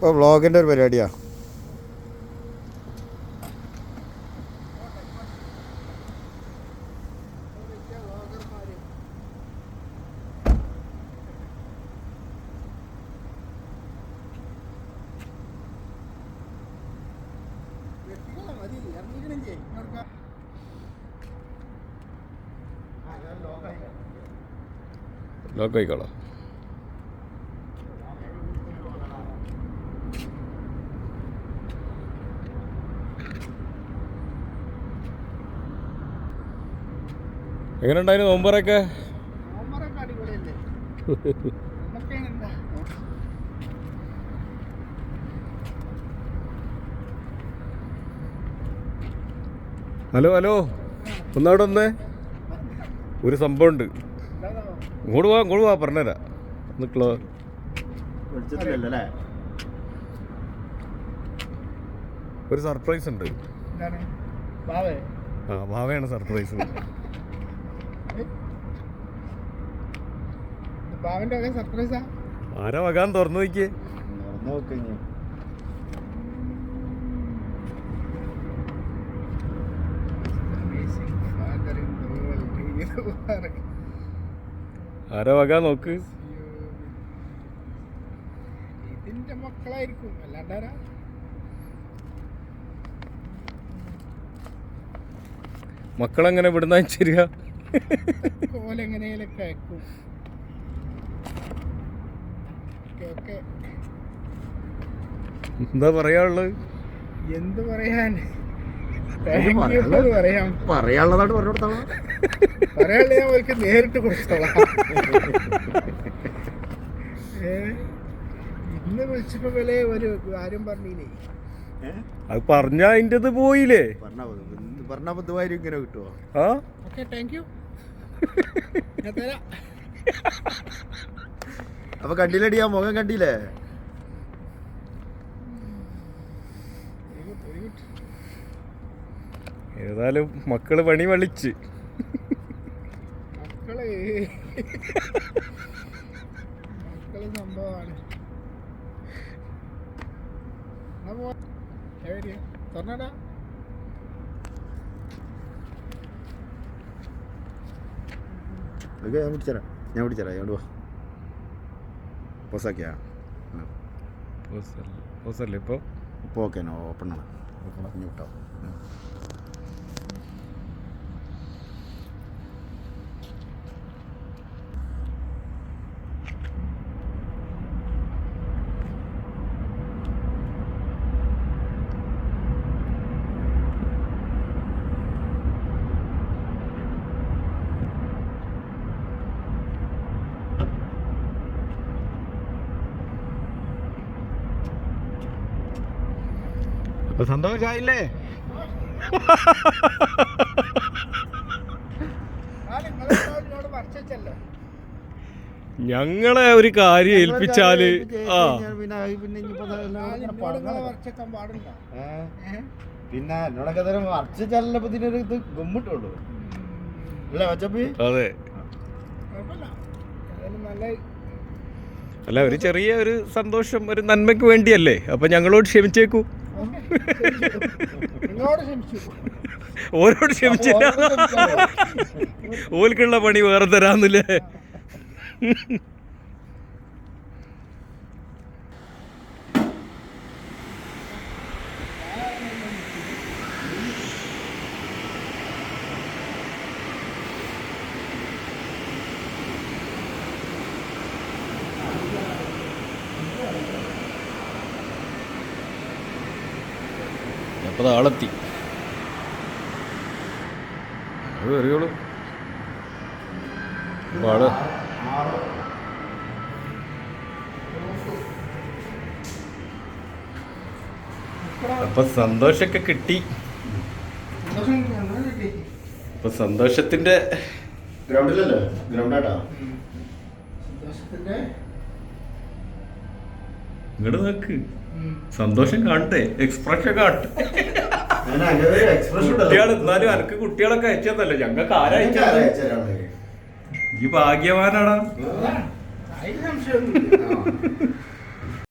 ഇപ്പോൾ വ്ളോഗിന്റെ ഒരു പരിപാടിയാണ് ലോക്ക് എങ്ങനെ ഉണ്ടായിരുന്നു നോമ്പറൊക്കെ ഹലോ ഹലോ. ഒന്നവിടെ ഒന്ന് ഒരു സംഭവം ഉണ്ട് ഇങ്ങോട്ട് പോവാ ഇങ്ങോട്ട് പോവാ പറഞ്ഞുതരാം. വെളിച്ചത്തിലല്ലേ ഒരു സർപ്രൈസ് ഉണ്ട്. ആ ഭാവയാണ് സർപ്രൈസാ. ആരാ വകാൻ തുറന്നു നോക്കിയേ? നോക്ക്. ആരാ നോക്ക്? ഇതിന്റെ മക്കളായിരിക്കും. അല്ലാണ്ടാരാ മക്കളെങ്ങനെ ഇവിടുന്ന് അയച്ചിരിക കോലെങ്ങനെയൊക്കെ അയക്കും. എന്താ പറയാനുള്ളത്? എന്ത് പറയാൻ? പറയാം പറയാനുള്ളതായിട്ട് പറഞ്ഞു കൊടുത്താളോ പറയാനുള്ള ഞാൻ അവർക്ക് നേരിട്ട് കൊടുത്തോളാം. ഇന്ന് വിളിച്ചപ്പോ വില ഒരു ആരും പറഞ്ഞില്ലേ? അത് പറഞ്ഞാ അതിന്റെ പോയില്ലേ? പറഞ്ഞാ പറഞ്ഞ ബുദ്ധമാരും ഇങ്ങനെ കിട്ടുമോ ആ? ഓക്കെ താങ്ക് യു അപ്പൊ കണ്ടില്ലടി ആ മുഖം കണ്ടില്ലേ? ഏതായാലും മക്കൾ പണി വളിച്ച്. മക്കൾ. മക്കൾ സംഭവമാണ്. തുറന്നടാ. ഓക്കെ ഞാൻ പിടിച്ചരാം ഞാൻ പിടിച്ചരാം അതുകൊണ്ട് വാ. പോസാക്കിയാ? പോസല്ലേ ഇപ്പോൾ ഇപ്പോൾ ഓക്കെ ഓപ്പൺ ആണ്. ഞാൻ വിട്ടോ. സന്തോഷായില്ലേ? ഞങ്ങളെ ഒരു കാര്യം ഏൽപ്പിച്ചാൽ ആ. പിന്നെ എന്നോടൊക്കെ തരം മറിച്ച് ചെല്ലപ്പോ ഇതിനൊരു ഇത് ഗമ്മിട്ടുള്ളൂ. അല്ലേ ഒച്ചപ്പി അതെ. അല്ല ഒരു ചെറിയ ഒരു സന്തോഷം ഒരു നന്മയ്ക്ക് വേണ്ടിയല്ലേ? അപ്പൊ ഞങ്ങളോട് ക്ഷമിച്ചേക്കൂ. ഓരോട് ക്ഷമിച്ചില്ല ഓൽക്കുള്ള പണി വേറെ തരാന്നില്ലേ? അപ്പൊ ആളെത്തി അത് അറിയോളൂ ആൾ അപ്പൊ സന്തോഷൊക്കെ കിട്ടി. അപ്പൊ സന്തോഷത്തിന്റെ ഗ്രൗണ്ടിലല്ലേ? ഗ്രൗണ്ടാട്ടാ സന്തോഷത്തിന്റെ ഇങ്ങോട്ട് നോക്ക്. സന്തോഷം കാണട്ടെ എക്സ്പ്രഷൻ കാണട്ടെ. കുട്ടികൾ എന്നാലും അനക്ക് കുട്ടികളൊക്കെ അയച്ചതല്ലേ ഞങ്ങൾക്ക് ആരാ? ഈ ഭാഗ്യവാനാടാ.